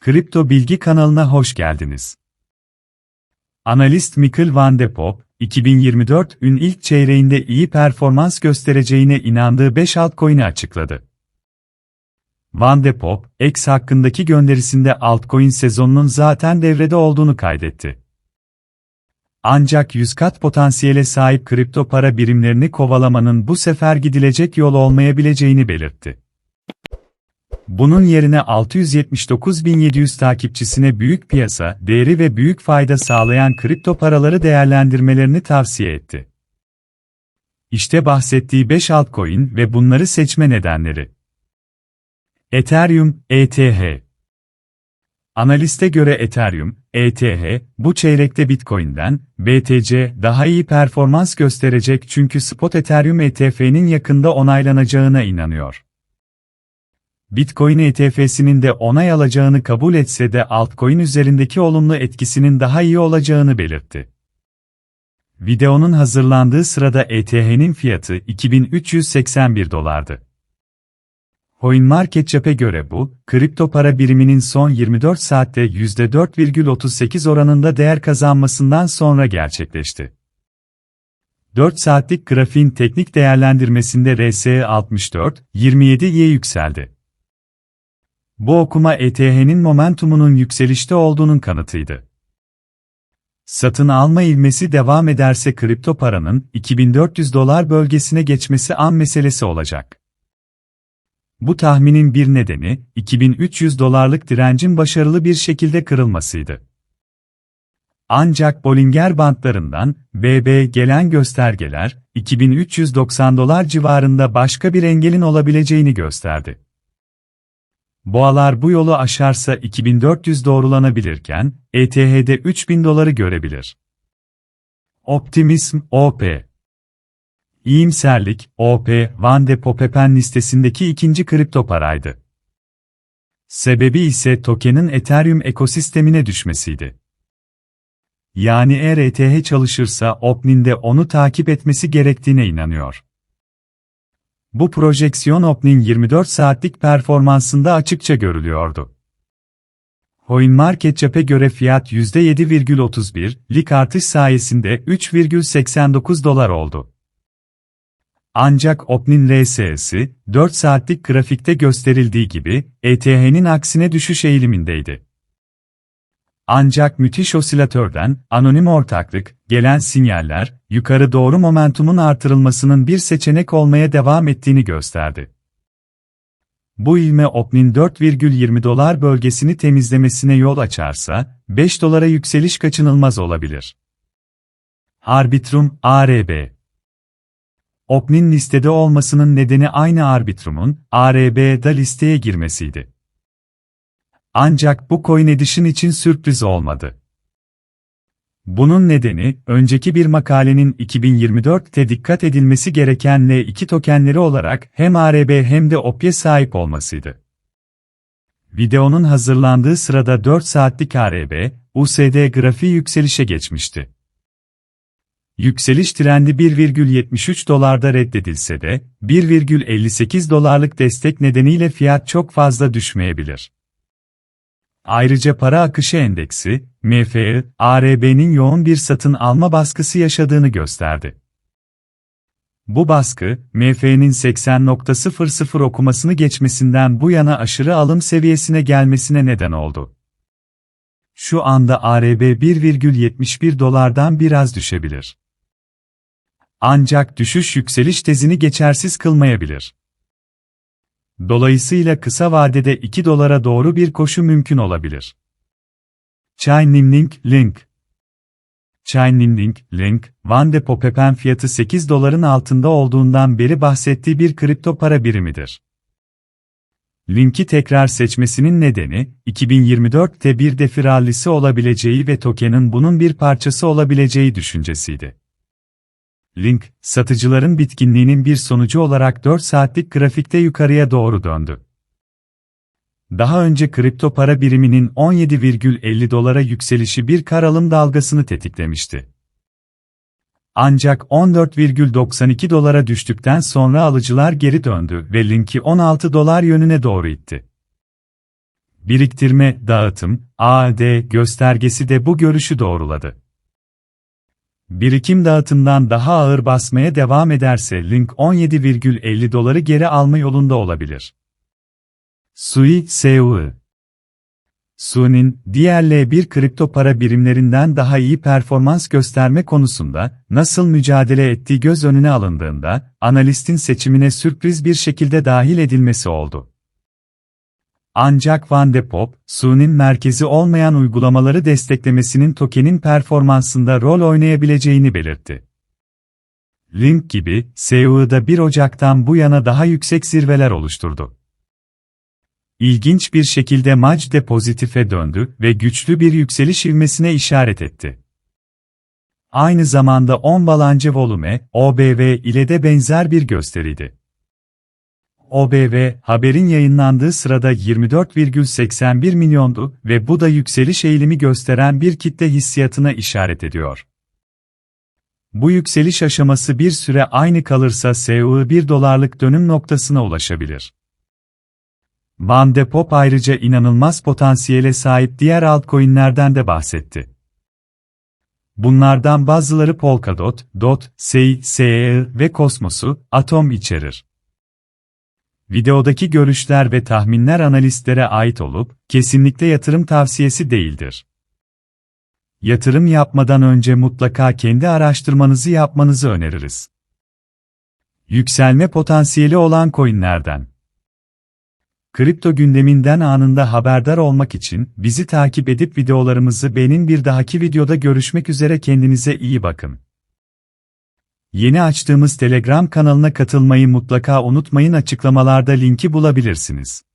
Kripto Bilgi kanalına hoş geldiniz. Analist Michael Van de Popp, 2024'ün ilk çeyreğinde iyi performans göstereceğine inandığı 5 altcoin'i açıkladı. Van de Popp, X hakkındaki gönderisinde altcoin sezonunun zaten devrede olduğunu kaydetti. Ancak 100 kat potansiyele sahip kripto para birimlerini kovalamanın bu sefer gidilecek yol olmayabileceğini belirtti. Bunun yerine 679.700 takipçisine büyük piyasa değeri ve büyük fayda sağlayan kripto paraları değerlendirmelerini tavsiye etti. İşte bahsettiği 5 altcoin ve bunları seçme nedenleri. Ethereum, ETH Analiste göre Ethereum, ETH, bu çeyrekte Bitcoin'den, BTC daha iyi performans gösterecek çünkü spot Ethereum ETF'nin yakında onaylanacağına inanıyor. Bitcoin ETF'sinin de onay alacağını kabul etse de altcoin üzerindeki olumlu etkisinin daha iyi olacağını belirtti. Videonun hazırlandığı sırada ETH'nin fiyatı 2381 dolardı. CoinMarketCap'e göre bu, kripto para biriminin son 24 saatte %4,38 oranında değer kazanmasından sonra gerçekleşti. 4 saatlik grafiğin teknik değerlendirmesinde RSI 64, 27'ye yükseldi. Bu okuma ETH'nin momentumunun yükselişte olduğunun kanıtıydı. Satın alma ilmesi devam ederse kripto paranın 2400 dolar bölgesine geçmesi an meselesi olacak. Bu tahminin bir nedeni, 2300 dolarlık direncin başarılı bir şekilde kırılmasıydı. Ancak Bollinger bantlarından, BB gelen göstergeler, 2390 dolar civarında başka bir engelin olabileceğini gösterdi. Boğalar bu yolu aşarsa 2400 doğrulanabilirken, ETH'de 3000 doları görebilir. Optimism, OP İyimserlik, OP, Van de Popepen listesindeki ikinci kripto paraydı. Sebebi ise token'ın Ethereum ekosistemine düşmesiydi. Yani eğer ETH çalışırsa OPN'in de onu takip etmesi gerektiğine inanıyor. Bu projeksiyon OPN'in 24 saatlik performansında açıkça görülüyordu. CoinMarketCap'e göre fiyat %7,31'lik artış sayesinde 3,89 dolar oldu. Ancak OPN'in RSI'si, 4 saatlik grafikte gösterildiği gibi, ETH'nin aksine düşüş eğilimindeydi. Ancak müthiş osilatörden, anonim ortaklık, gelen sinyaller, yukarı doğru momentumun artırılmasının bir seçenek olmaya devam ettiğini gösterdi. Bu ilme OPN'in 4,20 dolar bölgesini temizlemesine yol açarsa, 5 dolara yükseliş kaçınılmaz olabilir. Arbitrum, ARB OPN'in listede olmasının nedeni aynı Arbitrum'un, ARB'da listeye girmesiydi. Ancak bu Coin Edition için sürpriz olmadı. Bunun nedeni, önceki bir makalenin 2024'te dikkat edilmesi gereken L2 tokenleri olarak hem ARB hem de OP'ye sahip olmasıydı. Videonun hazırlandığı sırada 4 saatlik ARB, USD grafiği yükselişe geçmişti. Yükseliş trendi 1,73 dolarda reddedilse de, 1,58 dolarlık destek nedeniyle fiyat çok fazla düşmeyebilir. Ayrıca para akışı endeksi, MFI, ARB'nin yoğun bir satın alma baskısı yaşadığını gösterdi. Bu baskı, MF'nin 80.00 okumasını geçmesinden bu yana aşırı alım seviyesine gelmesine neden oldu. Şu anda ARB 1,71 dolardan biraz düşebilir. Ancak düşüş yükseliş tezini geçersiz kılmayabilir. Dolayısıyla kısa vadede 2 dolara doğru bir koşu mümkün olabilir. Chainlink Link Chainlink Link, Van de Popepen fiyatı 8 doların altında olduğundan beri bahsettiği bir kripto para birimidir. Link'i tekrar seçmesinin nedeni, 2024'te bir defi rallisi olabileceği ve token'ın bunun bir parçası olabileceği düşüncesiydi. Link, satıcıların bitkinliğinin bir sonucu olarak 4 saatlik grafikte yukarıya doğru döndü. Daha önce kripto para biriminin 17,50 dolara yükselişi bir kar alım dalgasını tetiklemişti. Ancak 14,92 dolara düştükten sonra alıcılar geri döndü ve linki 16 dolar yönüne doğru itti. Biriktirme, dağıtım, AD göstergesi de bu görüşü doğruladı. Birikim dağıtımdan daha ağır basmaya devam ederse Link 17,50 doları geri alma yolunda olabilir. Sui, SUI Su'nin, diğer L1 kripto para birimlerinden daha iyi performans gösterme konusunda, nasıl mücadele ettiği göz önüne alındığında, analistin seçimine sürpriz bir şekilde dahil edilmesi oldu. Ancak Van de Pop, Su'nin merkezi olmayan uygulamaları desteklemesinin tokenin performansında rol oynayabileceğini belirtti. Link gibi, SU'da 1 Ocak'tan bu yana daha yüksek zirveler oluşturdu. İlginç bir şekilde maç de pozitife döndü ve güçlü bir yükseliş ivmesine işaret etti. Aynı zamanda 10 balancı volume, OBV ile de benzer bir gösteriydi. OBV, haberin yayınlandığı sırada 24,81 milyondu ve bu da yükseliş eğilimi gösteren bir kitle hissiyatına işaret ediyor. Bu yükseliş aşaması bir süre aynı kalırsa SU 1 dolarlık dönüm noktasına ulaşabilir. Van de Pop ayrıca inanılmaz potansiyele sahip diğer altcoin'lerden de bahsetti. Bunlardan bazıları Polkadot, DOT, SEI, SEE ve Cosmos'u, Atom içerir. Videodaki görüşler ve tahminler analistlere ait olup, kesinlikle yatırım tavsiyesi değildir. Yatırım yapmadan önce mutlaka kendi araştırmanızı yapmanızı öneririz. Yükselme potansiyeli olan coinlerden Kripto gündeminden anında haberdar olmak için bizi takip edip videolarımızı beğenin bir dahaki videoda görüşmek üzere kendinize iyi bakın. Yeni açtığımız Telegram kanalına katılmayı mutlaka unutmayın açıklamalarda linki bulabilirsiniz.